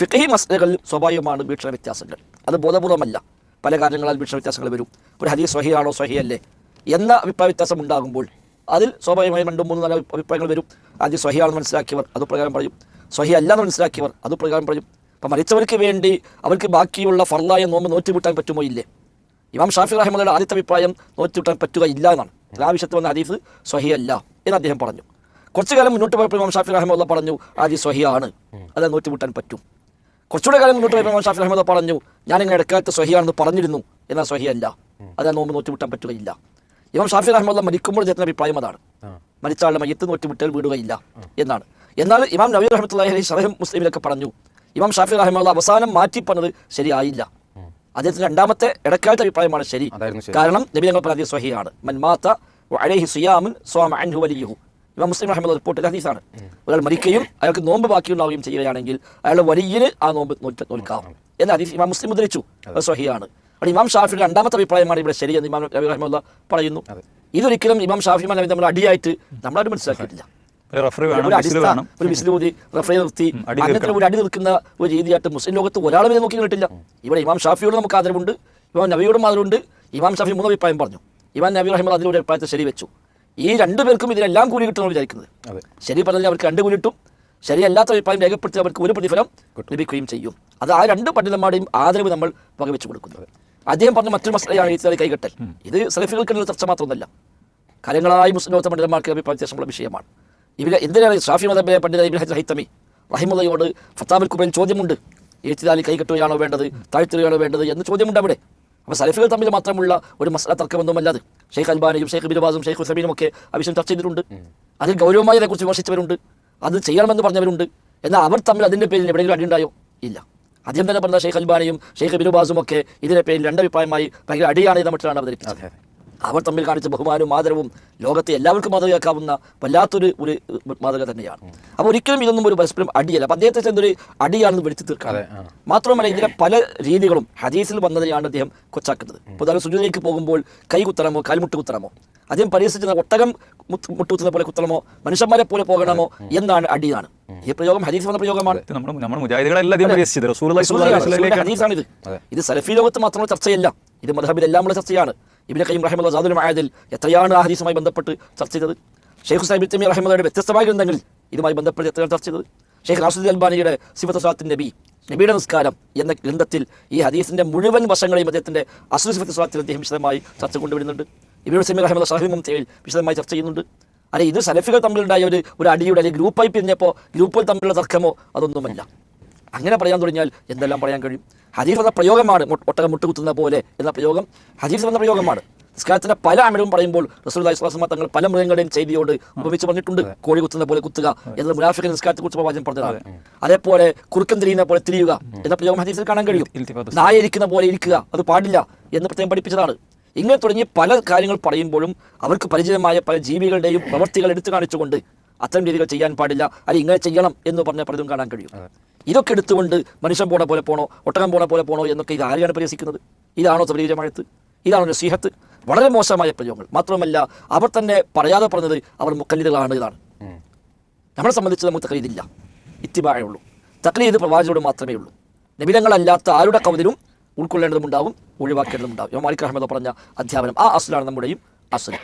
ഫിഖഹി മസ്ലകളിൽ സ്വാഭാവികമാണ് വീക്ഷണ വ്യത്യാസങ്ങൾ. അത് ബോധപൂർവമല്ല. പല കാര്യങ്ങളാൽ വീക്ഷണ വ്യത്യാസങ്ങൾ വരും. ഒരു ഹദീസ് സ്വഹിയാണോ സ്വഹിയല്ലേ എന്ന അഭിപ്രായ വ്യത്യാസം ഉണ്ടാകുമ്പോൾ അതിൽ സ്വാഭാവികമായും രണ്ടും മൂന്നും നാല് അഭിപ്രായങ്ങൾ വരും. ആദ്യം സ്വഹിയാണെന്ന് മനസ്സിലാക്കിയവർ അത് പ്രകാരം പറയും. സ്വഹി അല്ലാന്ന് മനസ്സിലാക്കിയവർ അത് പ്രകാരം പറയും. അപ്പം മരിച്ചവർക്ക് വേണ്ടി അവർക്ക് ബാക്കിയുള്ള ഫർലായ നോമ്പ് നോറ്റുവിട്ടാൻ പറ്റുമോ ഇല്ലേ? ഇമാം ഷാഫി റഹ്മദയുടെ ആദ്യത്തെ അഭിപ്രായം നോറ്റുവിട്ടാൻ പറ്റുക ഇല്ല എന്നാണ്. ആ വിഷയത്തിൽ വന്ന ഹദീസ് സ്വഹിയല്ല എന്ന് അദ്ദേഹം പറഞ്ഞു. കുറച്ചു കാലം മുന്നോട്ട് പോയപ്പോൾ ഇമാം ഷാഫി റഹ്മുള്ള പറഞ്ഞു ആദ്യം സ്വഹിയാണ് അത് നോറ്റുവിട്ടാൻ പറ്റും. കുറച്ചുകൂടെ കാലം മുന്നോട്ട് വരുമ്പോൾ ഷാഫി അഹമ്മദ് പറഞ്ഞു ഞാൻ ഇങ്ങനെ ഇടക്കാലത്ത് സ്വഹിയാണെന്ന് പറഞ്ഞിരുന്നു. എന്നാൽ സ്വഹിയല്ല അത് ആ നോമ്പ് നോറ്റുവിട്ടാൻ പറ്റുകയില്ല. ഇമാം ഷാഫി അഹമ്മദ് മരിക്കുമ്പോൾ അദ്ദേഹത്തിന്റെ അഭിപ്രായം അതാണ്. മരിച്ച ആളുടെ മയ്യത്ത് നോറ്റുവിട്ടാൽ വിടുകയില്ല എന്നാണ്. എന്നാൽ ഇമാം നബി അലൈഹി ഷറഹം മുസ്ലിമിലൊക്കെ പറഞ്ഞു ഇമാം ഷാഫി അഹമ്മദ് അവസാനം മാറ്റി പറഞ്ഞത് ശരിയായില്ല. അദ്ദേഹത്തിന്റെ രണ്ടാമത്തെ ഇടക്കാലത്തെ അഭിപ്രായമാണ് ശരി. കാരണം നബി ഞങ്ങൾ പറഞ്ഞത് സ്വഹിയാണ് മൻമാത്ത അലൈഹി സുയാമുൻ സ്വാമ അൻഹു വലിയുഹു. ഇമാം മുസ്ലിം അഹമ്മദ് റിപ്പോർട്ട് ഹദീസാണ്. ഒരാൾ മരിക്കുകയും അയാൾക്ക് നോമ്പ് ബാക്കിയുണ്ടാവുകയും ചെയ്യുകയാണെങ്കിൽ അയാളുടെ വലിയന് ആ നോമ്പ് നോക്കാം നോൽക്കാം. എന്ന് ഹദീസ് ഇമാം മുസ്ലിം മുദ്രിച്ചു. അത് സ്വഹിയാണ് അവിടെ ഇമാം ഷാഫിയുടെ രണ്ടാമത്തെ അഭിപ്രായമാണ് ഇവിടെ ശരിയെന്ന് ഇമാം നബി റഹ്മുല്ല പറയുന്നു. ഇതൊരിക്കലും ഇമാം ഷാഫി മലബി നമ്മൾ അടിയായിട്ട് നമ്മളാരും മനസ്സിലാക്കിയിട്ടില്ല. ഒരു റഫറി വിസിലൂതി നിർത്തി അങ്ങനത്തെ ഒരു അടി നിൽക്കുന്ന ഒരു രീതിയായിട്ട് മുസ്ലിം ലോകത്ത് ഒരാളും ഇത് നോക്കി കണ്ടിട്ടില്ല. ഇവിടെ ഇമാം ഷാഫിയോട് നമുക്ക് ആദരവുണ്ട് ഇമാം നബിയോടും ആദരവുണ്ട്. ഇമാം ഷാഫി മൂന്ന് അഭിപ്രായം പറഞ്ഞു. ഇമാം നബി റഹിമ അതിലൂടെ അഭിപ്രായത്തെ ശരി വെച്ചു. ഈ രണ്ടു പേർക്കും ഇതിനെല്ലാം കൂലി കിട്ടുമെന്ന് വിചാരിക്കുന്നത്. ശരി പറഞ്ഞാൽ അവർക്ക് രണ്ട് കൂലി കിട്ടും. ശരിയല്ലാത്ത അഭിപ്രായം രേഖപ്പെടുത്തി അവർക്ക് ഒരു പ്രതിഫലം ലഭിക്കുകയും ചെയ്യും. അത് ആ രണ്ട് പണ്ഡിതന്മാരുടെയും ആദരവ് നമ്മൾ വകവെച്ചു കൊടുക്കുന്നത് അദ്ദേഹം പറഞ്ഞ മറ്റൊരു മസലയാണ് ഈ കൈകെട്ടൽ. ഇത് സലഫികൾക്കുള്ള ചർച്ച മാത്രമൊന്നല്ല. കാലങ്ങളായി മുസ്ലിം ലോകത്തെ പണ്ഡിതന്മാർക്ക് അഭിപ്രായ വ്യത്യാസമുള്ള വിഷയമാണ്. ഇവർ എന്തിനാണ് ഷാഫി മതബെ പണ്ഡിത ഇബ്രാഹിം ഹജർ ഹൈത്തമി റഹിമുദയോട് ഫത്താബുൽ കുബൈൽ ചോദ്യമുണ്ട്. എഴുത്തിലാലി കൈകെട്ടുകയാണോ വേണ്ടത്? താഴ്ത്തുകയാണോ വേണ്ടത്? എന്ന് ചോദ്യമുണ്ട് അവിടെ. അപ്പോൾ സലഫികൾ തമ്മിൽ മാത്രമുള്ള ഒരു മസല തർക്കമൊന്നുമല്ലാതെ ഷെയ്ഖ് അൽബാനയും ഷെയ്ഖ് ബിരുബാസും ഷെയ്ഖ് ഹുസബീനും ഒക്കെ ആ വിഷയം ചർച്ച ചെയ്തിട്ടുണ്ട്. അതിൽ ഗൗരവമായി അതേക്കുറിച്ച് വിമർശിച്ചവരുണ്ട്. അത് ചെയ്യണമെന്ന് പറഞ്ഞവരുണ്ട്. എന്നാൽ അവർ തമ്മിൽ അതിന്റെ പേരിൽ എവിടെയെങ്കിലും അടിയുണ്ടായോ? ഇല്ല. അദ്ദേഹം തന്നെ പറഞ്ഞ ഷെയ്ഖ് അൽബാനയും ഷെയ്ഖ് ബിരുബാസും ഒക്കെ ഇതിന്റെ പേരിൽ രണ്ടഭിപ്രായമായി ഭയങ്കര അടിയാണ് മറ്റാണ് അവതരിപ്പിച്ചത്. അവർ തമ്മിൽ കാണിച്ച ബഹുമാനവും ആദരവും ലോകത്തെ എല്ലാവർക്കും മാതൃകയാക്കാവുന്ന വല്ലാത്തൊരു ഒരു മാതൃക തന്നെയാണ്. അപ്പോൾ ഒരിക്കലും ഇതൊന്നും ഒരു പരസ്പരം അടിയല്ല. അപ്പം അദ്ദേഹത്തെ ചെന്നൊരു അടിയാണെന്ന് വിളിച്ചു തീർക്കാം അതെ, മാത്രമല്ല ഇതിലെ പല രീതികളും ഹദീസിൽ വന്നതിനെയാണ് അദ്ദേഹം കൊച്ചാക്കുന്നത്. ഇപ്പോൾ സുജൂദിലേക്ക് പോകുമ്പോൾ കൈ കുത്തണമോ കാൽമുട്ട് കുത്തണമോ? അദ്ദേഹം പരിഹസിച്ചത് ഒട്ടകം മുട്ടുകുത്തുന്ന പോലെ കുത്തണമോ? മനുഷ്യന്മാരെ പോലെ പോകണമോ? എന്നാണ് അടിയാണ്. ഈ പ്രയോഗം ഹദീസ് വന്ന പ്രയോഗമാണ്. ഹദീസാണിത്. ഇത് സലഫി ലോകത്ത് മാത്രമുള്ള ചർച്ചയല്ല. ഇത് മധബിലെല്ലാം ഉള്ള ചർച്ചയാണ്. ഇബിനെ കയ്യും റഹിമുള്ള സാദുൽ മഹാദിൽ എത്രയാണ് ആ ഹദീസുമായി ബന്ധപ്പെട്ട് ചർച്ച ചെയ്തത്? ഷെയ്ഖ് സാഹിബ് തമി റഹിമുള്ളയുടെ വ്യത്യസ്തമായ ഗ്രന്ഥങ്ങളിൽ ഇതുമായി ബന്ധപ്പെട്ട് എത്രയാണ് ചർച്ച ചെയ്തത്? ഷെയ്ഖ് നാസുദ്ദീൻ അൽബാനിയുടെ സിഫത്ത് സ്വാത്തിൻ നബി നബിയുടെ നിസ്കാരം എന്ന ഗ്രന്ഥത്തിൽ ഈ ഹദീസിന്റെ മുഴുവൻ വശങ്ങളെയും അദ്ദേഹത്തിന്റെ അസുൽ സിഫത്ത് സ്വാത്തിൽ അദ്ദേഹം വിശദമായി ചർച്ച കൊണ്ടുവരുന്നുണ്ട്. ഇബിൻ സമീർ റഹിമുള്ള സാഹിബും തേവിൽ വിശദമായി ചർച്ച ചെയ്യുന്നുണ്ട്. അല്ലെ ഇത് സലഫികൾ തമ്മിലുണ്ടായ ഒരു ഒരു അടിയുടെ അല്ലെങ്കിൽ ഗ്രൂപ്പായി പിരിഞ്ഞപ്പോൾ ഗ്രൂപ്പുകൾ തമ്മിലുള്ള തർക്കമോ അതൊന്നുമല്ല. അങ്ങനെ പറയാൻ തുടങ്ങിയാൽ എന്തെല്ലാം പറയാൻ കഴിയും? ഹദീസ് എന്ന പ്രയോഗമാണ് ഒട്ടകം മുട്ടുകുത്തുന്ന പോലെ എന്ന പ്രയോഗം ഹദീസ് എന്ന പ്രയോഗമാണ്. നിസ്കാരത്തിന്റെ പല അമിഴവും പറയുമ്പോൾ റസൂൽ ഇസ്ലാസ്മ തങ്ങൾ പല മൃഗങ്ങളുടെയും ചെയ്തിയോട് ഉപമിച്ച് പറഞ്ഞിട്ടുണ്ട്. കോഴി കുത്തുന്ന പോലെ കുത്തുക എന്നത് മുനാഫിക്കൻ നിസ്കാരത്തെ കുറിച്ച് പ്രവാചകൻ പറഞ്ഞതാണ്. അതേപോലെ കുറുക്കൻ തിരിയുന്ന പോലെ തിരിയുക എന്ന പ്രയോഗം ഹദീസിൽ കാണാൻ കഴിയും. നായ ഇരിക്കുന്ന പോലെ ഇരിക്കുക അത് പാടില്ല എന്ന് പ്രത്യേകം പഠിപ്പിച്ചതാണ്. ഇങ്ങനെ തുടങ്ങിയ പല കാര്യങ്ങൾ പറയുമ്പോഴും അവർക്ക് പരിചിതമായ പല ജീവികളുടെയും പ്രവൃത്തികൾ എടുത്തു കാണിച്ചുകൊണ്ട് അത്തരം രീതികൾ ചെയ്യാൻ പാടില്ല. അല്ലെങ്കിൽ ഇങ്ങനെ ചെയ്യണം എന്ന് പറഞ്ഞ പലതും കാണാൻ കഴിയും. ഇതൊക്കെ എടുത്തുകൊണ്ട് മനുഷ്യൻ പോണ പോലെ പോണോ ഒട്ടകം പോണ പോലെ പോണോ എന്നൊക്കെ ഇത് ആരെയാണ് പരിഹസിക്കുന്നത്? ഇതാണോ തബലീജമായത്ത് ഇതാണോ നസീഹത്ത്? വളരെ മോശമായ പ്രയോഗങ്ങൾ. മാത്രമല്ല അവർ തന്നെ പറയാതെ പറഞ്ഞത് അവർ മുക്കല്ലിതുകളാണ് ഇതാണ് നമ്മളെ സംബന്ധിച്ച് നമുക്ക് തക്ലീദില്ല ഇത്തിബാഴേ ഉള്ളൂ. തക്ലീദ് പ്രവാചകരോട് മാത്രമേ ഉള്ളൂ. നബിതങ്ങളല്ലാത്ത ആരുടെ കവിതയും ഉൾക്കൊള്ളേണ്ടതുണ്ടാവും ഒഴിവാക്കേണ്ടതുണ്ടാവും യോമാലിക് അഹമ്മദ് പറഞ്ഞ അധ്യാപനം. ആ അസുലാണ് നമ്മുടെയും അസുൽ.